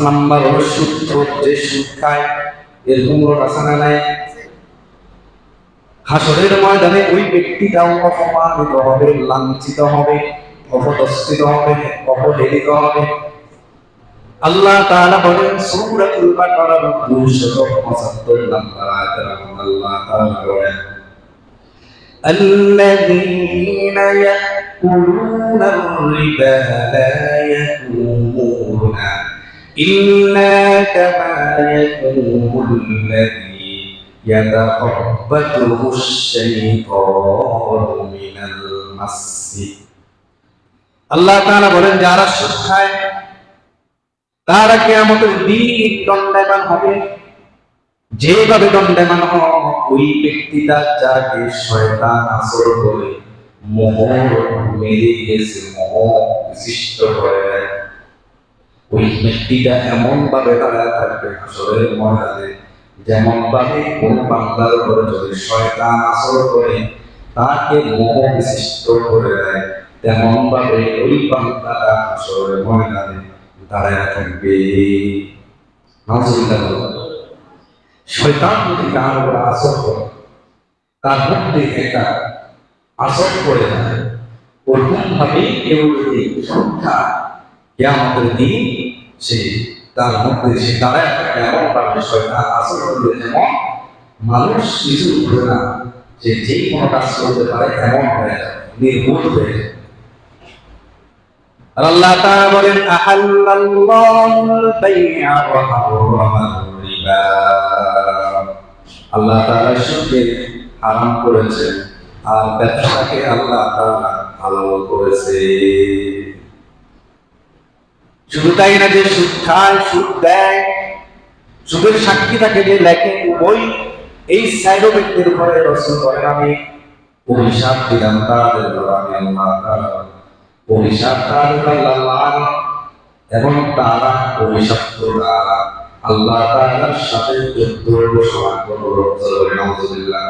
Number হলো সুদ যে সুদ খায় এরকম লোক আছে না নাই হাসরের ময়দানে ওই ব্যক্তিটাও অপমানিত হবে লাঞ্ছিত হবে অপদস্থিত হবে অপহেলিত হবে আল্লাহ তাআলা বলেন সূরাতুল বাকারার 275 নম্বর আয়াতের মধ্যে আল্লাহ তাআলা বলেন الذين يأكلون الربا لا يقومون إلا كما يقوم الذي يتخبطه الشيطان من المس আল্লাহ তাআলা বলেন যারা সুদ খায় তারা কিয়ামতের দিন দণ্ডায়মান হবে যেভাবে দণ্ডায়মান হয় ওই ব্যক্তিটা যাকে শয়তান আসর করে মোহ মেরে গেছে মোহ বিশিষ্ট হয়ে যায় ওই ব্যক্তিটা এমন ভাবে দাঁড়ায় থাকবে আসরের ময়দানে যেমন ভাবে কোন বাংলার উপরে যদি শয়তান আসর করে, তাকে মোহ বিশিষ্ট করে দেয় তেমন ভাবে ওই বাংলাটা আসরের ময়দানে দাঁড়ায় থাকবে। শয়তান যদি কার উপর আসর করে, তার মধ্যে একটা আসর করে যায় ওরকম ভাবে কেউ যদি সংখ্যা কেয়ামতের দিন সে তার মধ্যে সে দাঁড়ায় থাকে এমন ভাবে শয়তান আসর করবে মানুষ কিছু বুঝে না যে যে কোনো কাজ করতে পারে এমন হয়ে নির্বোধ হয়ে আল্লাহ তাআলা বলেন, আহাল্লাল্লাহুল বাই'a ওয়া হারামার রিবা। আল্লাহ তাআলা সুদকে হারাম করেছেন, আর ব্যবসাকে আল্লাহ তাআলা হালাল করেছে। শুধু তাই না যে সুদ খায়, সুদ দেয়, সুদের সাক্ষী থাকে যে লেখে ওই এই সাইড ব্যক্তির উপরে রসুল করেন আমি অভিশাপ দিলাম তাদের আমি আল্লাহ অভিশাপ তাদের আল্লাহ এবং তারা অভিশপ্ত তারা আল্লাহ তাআলার সাথে যুদ্ধ করল নাউজুবিল্লাহ।